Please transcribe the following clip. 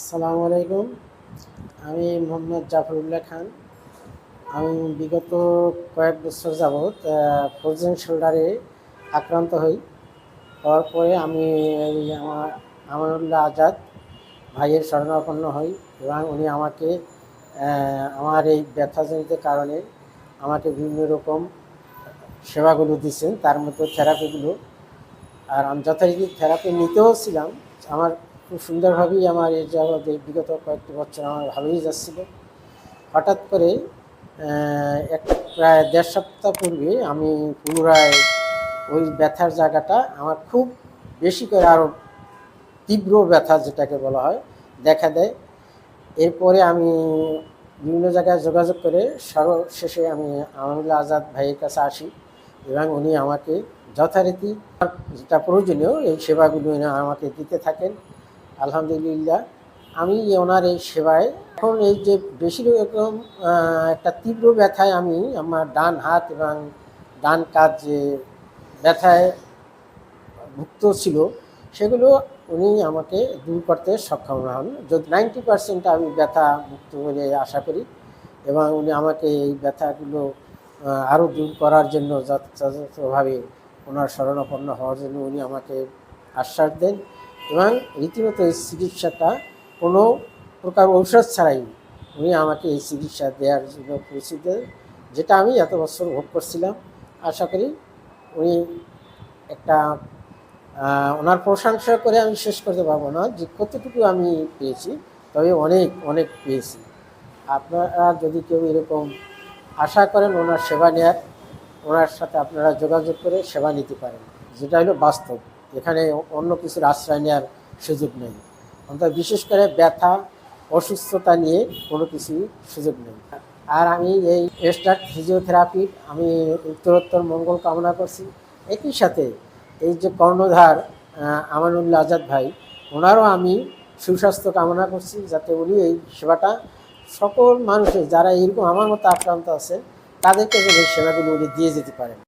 আসসালামু আলাইকুম। আমি মোহাম্মদ জাফরুল্লাহ খান। আমি বিগত কয়েক বছর যাবৎ ফ্রোজেন শোল্ডারে আক্রান্ত হই। হওয়ার পরে আমি আমার, আমানুল্লাহ আজাদ ভাইয়ের শরণাপন্ন হই এবং উনি আমাকে আমার এই ব্যথাজনিত কারণে আমাকে বিভিন্ন রকম সেবাগুলো দিচ্ছেন তার মধ্যে থেরাপিগুলো আর আমি যথারীতি থেরাপি নিতেও ছিলাম। আমার খুব সুন্দরভাবেই আমার এই এই বিগত কয়েকটি বছর আমার ভালোই যাচ্ছিল। হঠাৎ করে এক প্রায় দেড় সপ্তাহ পূর্বে আমি পুনরায় ওই ব্যথার জায়গাটা আমার খুব বেশি করে আরও তীব্র ব্যথা যেটাকে বলা হয়, দেখা দেয়। এরপরে আমি বিভিন্ন জায়গায় যোগাযোগ করে সর্বশেষে আমি আমানুল্লাহ আজাদ ভাইয়ের কাছে আসি এবং উনি আমাকে যথারীতি যেটা প্রয়োজনীয় এই সেবাগুলো আমাকে দিতে থাকেন। আলহামদুলিল্লাহ আমি ওনার এই সেবায়। এখন এই যে বেশি রকম আহ, একটা তীব্র ব্যথায় আমি আমার ডান হাত এবং ডান কাজ যে ব্যথায় ভুক্ত ছিল সেগুলো উনি আমাকে দূর করতে সক্ষম হন। যদি নাইনটি পার্সেন্ট আমি ব্যথা মুক্ত বলে আশা করি এবং উনি আমাকে এই ব্যথাগুলো আরও দূর করার জন্য যথাযথভাবে ওনার শরণাপন্ন হওয়ার জন্য উনি আমাকে আশ্বাস দেন। এবং রীতিমতো এই চিকিৎসাটা কোনো প্রকার ঔষধ ছাড়াই উনি আমাকে এই চিকিৎসা দেওয়ার জন্য পরিচিত যেটা আমি এত বছর ভোগ করছিলাম। আশা করি উনি একটা ওনার প্রশংসা করে আমি শেষ করতে পারব না, যে কতটুকু আমি পেয়েছি, তবে অনেক অনেক পেয়েছি। আপনারা যদি কেউ এরকম আশা করেন ওনার সেবা নেয়ার, ওনার সাথে আপনারা যোগাযোগ করে সেবা নিতে পারেন, যেটা হলো বাস্তব। এখানে অন্য কিছুর আশ্রয় নেওয়ার সুযোগ নেই। অন্তত বিশেষ করে ব্যথা অসুস্থতা নিয়ে কোনো কিছুই সুযোগ নেই। আর আমি এই স্টার্ট ফিজিওথেরাপি আমি উত্তরোত্তর মঙ্গল কামনা করছি। একই সাথে এই যে কর্ণধার আহ, আমানুল্লাহ আজাদ ভাই ওনারও আমি সুস্বাস্থ্য কামনা করছি যাতে উনি এই সেবাটা সকল মানুষের যারা এরকম আমার মতো আক্রান্ত আছে তাদেরকে যেন এই সেবাগুলো উনি দিয়ে যেতে পারেন।